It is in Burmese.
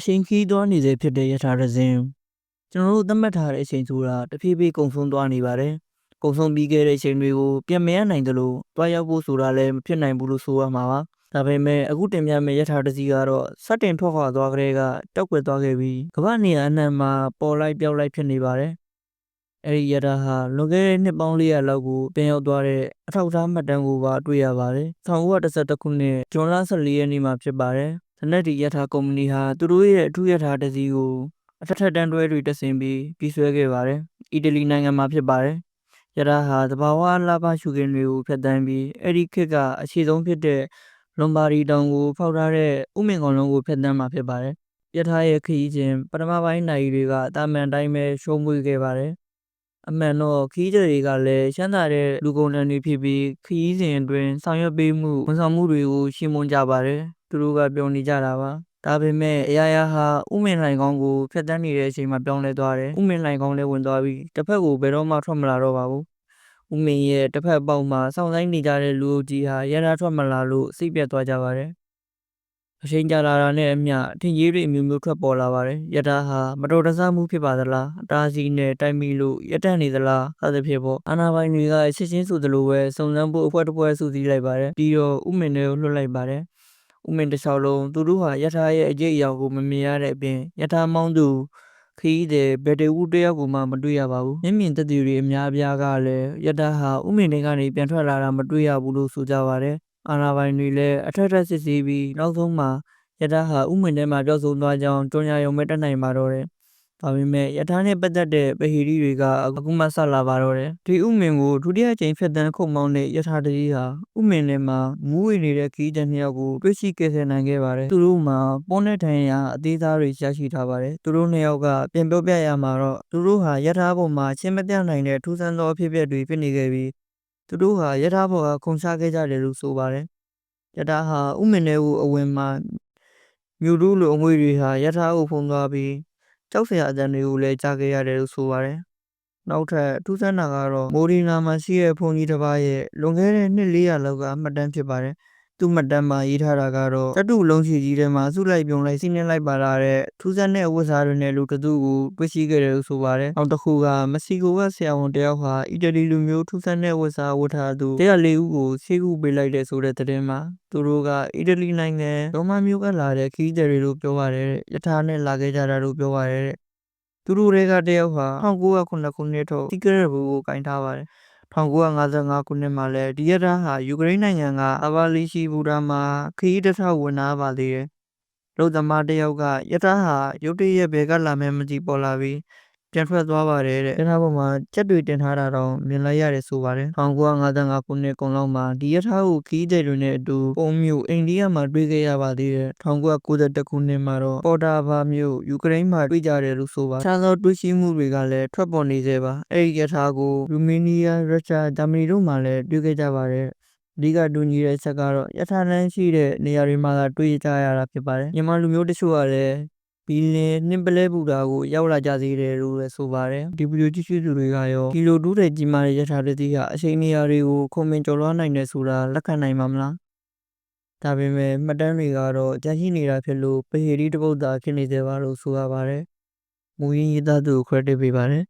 အချိန်ခီးသွားနေစေဖြစ်တဲ့ယထာတစ်စင်းကျွန်တော်တို့သတ်မှတ်ထားတဲ့အချိန်ဆိုတာတဖြည်းဖြည်းကုန်ဆုံးသွားနေပါတယ်။ကုန်ဆုံးပြီးခဲ့တဲ့အချိန်တွေကိုပြန်မရနိုင်သလိုတွားရောက်ဖို့ဆိုတာလည်းမဖြစ်နိုင်ဘူးလို့ဆိုရမှာပါ။ဒါပေမဲ့အခုတင်ပြမယ့်ယထာတစ်စီးကတော့စတင်ထွက်ခွာသွားကြတဲ့ကတောက်ကွယ်သွားခဲ့ပြီးကမ္ဘာနေရာအနှံ့မှာပေါ်လိုက်ပြောက်လိုက်ဖြစ်နေပါတယ်။အဲဒီယထာဟာလွန်ခဲ့တဲ့နှစ်ပေါင်း400လောက်ကိုပြန်ရောက်သွားတဲ့အထောက်အထားမှတ်တမ်းကိုပါတွေ့ရပါတယ်။1912ခုနှစ်ဇွန်လ14ရက်နေ့မှာဖြစ်ပါတယ်။ ဇနက်ဒီယထာကုမ္ပဏီဟာသူတို့ရဲ့အထူးယထာတစ်စီးကိုအထက်ထက်တန်းတွဲတွေတက်ဆင်ပြီးပြီးဆွဲခဲ့ပါတယ်။အီတလီနိုင်ငံမှာဖြစ်ပါတယ်။ယထာဟာသဘာဝအလှပရှုခင်းတွေကိုဖျက်ဆီးပြီးအဲ့ဒီခေတ်ကအရှိဆုံးဖြစ်တဲ့လွန်ဘာဒီတောင်ကိုဖောက်ထားတဲ့ဥမင်ကောင်လုံးကိုဖျက်ဆီးမှာဖြစ်ပါတယ်။ယထာရဲ့ခရီးစဉ်ပထမပိုင်းနိုင်တွေကတာမန်တိုင်းပဲရှုံးမွေးခဲ့ပါတယ်။အမှန်တော့ခီးကြတွေကလည်းရှမ်းသာတဲ့လူကုန်တန်းတွေဖြစ်ပြီးခရီးစဉ်အတွင်းဆောင်ရွက်ပေးမှုဝန်ဆောင်မှုတွေကိုရှင်းမွန်ကြပါတယ်။ သူတို့ကပြောနေကြတာပါ။ဒါပေမဲ့အရာရာဟာဥမင်လှိုင်ကောင်းကိုဖျက်ဆီးနေတဲ့အချိန်မှာပြောင်းလဲသွားတယ်။ဥမင်လှိုင်ကောင်းလည်းဝင်သွားပြီးတစ်ဖက်ကိုဘယ်တော့မှထွက်မလာတော့ပါဘူး။ဥမင်ရဲ့တစ်ဖက်ပေါက်မှာစောင့်ဆိုင်နေကြတဲ့လူအုပ်ကြီးဟာရရထွက်မလာလို့စိတ်ပြတ်သွားကြပါတယ်။အချိန်ကြာလာတာနဲ့အမျှထင်ကြီးတွေအမျိုးမျိုးထွက်ပေါ်လာပါတယ်။ယထာဟာမတော်တဆမှုဖြစ်ပါသလား။အတားအဆီးနဲ့တိုက်မိလို့ရက်တန့်နေသလား။စသဖြင့်ပေါ့။အာနာပိုင်တွေကချက်ချင်းဆိုသလိုပဲစုံစမ်းဖို့အဖွဲ့တစ်ဖွဲ့စုစည်းလိုက်ပါတယ်။ပြီးတော့ဥမင်တွေကိုလွှတ်လိုက်ပါတယ်။ ဥမင်တစ်လျှောက်လုံးသူတို့ဟာယထာရဲ့အကျိတ်အယောင်ကိုမမြင်ရတဲ့အပြင်ယထာမောင်းသူခရီးသည်ဘယ်တဝူတယောက်ကိုမှမတွေ့ရပါဘူး။မျက်မြင်သက်သေတွေအများအပြားကလည်းယထာဟာဥမင်တွေကနေပြန်ထွက်လာတာမတွေ့ရဘူးလို့ဆိုကြပါတယ်။အာနာပိုင်တွေလည်းအထက်ထက်စစ်ဆေးပြီးနောက်ဆုံးမှာယထာဟာဥမင်ထဲမှာပျောက်ဆုံးသွားကြောင်းကြော်ညာရုံပဲတက်နိုင်ပါတော့တယ်။ ဒါပေမဲ့ယထာနဲ့ပတ်သက်တဲ့ပဟီရီတွေကအခုမှဆက်လာပါတော့တယ်။ဒီဥမင်ကိုဒုတိယကြိမ်ဖျက်ဆီးခုတ်မောင်းတဲ့ယထာတကြီးဟာဥမင်ထဲမှာမူးဝေနေတဲ့ခီးတဲ့နှစ်ယောက်ကိုတွေ့ရှိကယ်ဆယ်နိုင်ခဲ့ပါတယ်။သူတို့မှာပေါ်တဲ့ထန်ရာအသေးသားတွေရရှိထားပါတယ်။သူတို့နှစ်ယောက်ကပြန်ပြောပြရမှာတော့သူတို့ဟာယထာပေါ်မှာချင်းမပြနိုင်တဲ့ထူးဆန်းသောအဖြစ်အပျက်တွေဖြစ်နေခဲ့ပြီးသူတို့ဟာယထာပေါ်ကခုန်ချခဲ့ကြတယ်လို့ဆိုပါတယ်။ယထာဟာဥမင်ထဲကိုအဝင်မှာမြို့တို့လိုအငွေတွေဟာယထာကိုဖုံးသွားပြီး ကြောက်စရာအတန်တွေကိုလည်းကြားခဲ့ရတယ်လို့ဆိုပါတယ်။နောက်ထပ်ထူးဆန်းတာကတော့မိုဒီနာမှာရှိတဲ့ဘုန်းကြီးတစ်ပါးရဲ့လွန်ခဲ့တဲ့နှစ်400လောက်ကမှတ်တမ်းဖြစ်ပါတယ်။ သူ့မှတ်တမ်းမှာရေးထားတာကတော့တတုလုံးချီကြီးထဲမှာစုလိုက်ပြုံလိုက်စီးနှင်းလိုက်ပါလာတဲ့ထူးဆန်းတဲ့အဝတ်စားတွေနဲ့လူတစ်စုကိုတွေ့ရှိခဲ့တယ်လို့ဆိုပါတယ်။နောက်တစ်ခုကမက္ဆီကိုကဆရာဝန်တစ်ယောက်ဟာအီတလီလူမျိုးထူးဆန်းတဲ့အဝတ်စားဝတ်ထားသူ104ဦးကိုဆေးကုပေးလိုက်တဲ့ဆိုတဲ့သတင်းမှာသူတို့ကအီတလီနိုင်ငံရောမမြို့ကလာတဲ့ခီးသည်တွေလို့ပြောပါတယ်တဲ့။ယထာနဲ့လာခဲ့ကြတာလို့ပြောပါတယ်တဲ့။သူတို့တွေကတယောက်ဟာ1909ခုနှစ်ထုတ်စီကရက်ဘူးကိုကင်ထားပါတယ်။ 1955ခုနှစ်မှာလည်းဒီရထားဟာယူကရိန်းနိုင်ငံကအဗာလီရှိဘူတာမှာခရီးတစ်ထောက်ဝင်လာပါသေးတယ်။လုသမားတစ်ယောက်ကရထားဟာရုတ်တရက်ဘယ်ကလာမဲမသိပေါ်လာပြီး ပြန်ထွက်သွားပါတယ်တဲ့။ရထားပေါ်မှာကြက်တွေတင်ထားတာတော့မြင်လိုက်ရတယ်ဆိုပါတယ်။1955ခုနှစ်ကုန်လောက်မှာဒီရထားကိုခီးတဲ့တွေနဲ့အတူပုံမျိုးအိန္ဒိယမှာတွေ့ခဲ့ရပါသေးတယ်။1991ခုနှစ်မှာတော့ပေါ်တာဘာမျိုးယူကရိန်းမှာတွေ့ကြတယ်လို့ဆိုပါ။ခြားသောတွေ့ရှိမှုတွေကလည်းထွက်ပေါ်နေသေးပါ။အဲဒီရထားကိုရူမေးနီးယားရုရှားဂျာမနီတို့မှာလည်းတွေ့ခဲ့ကြပါတယ်။အဓိကတူညီတဲ့ချက်ကတော့ရထားလမ်းရှိတဲ့နေရာတွေမှာသာတွေ့ကြရတာဖြစ်ပါတယ်။မြန်မာလူမျိုးတချို့ကလည်း ဘီလင်နှင်းပလဲပူတာကိုရောက်လာကြသေးတယ်လို့လည်းဆိုပါတယ်။ဒီဗီဒီယိုကြည့်ရှုသူတွေကရောကီလိုတူးတဲ့ကြီးမားတဲ့ရထားတစ်စီးဟာအချိန်နေရာတွေကိုခုံမင်ကျော်လွှားနိုင်တယ်ဆိုတာလက်ခံနိုင်မှာမလား။ဒါပေမဲ့မှတ်တမ်းတွေကတော့ကြာရှိနေတာဖြစ်လို့ပဟေရီတပုတ်တာဖြစ်နေသေးပါလို့ဆိုရပါတယ်။မူရင်းရေးသားသူကို credit ပေးပါတယ်။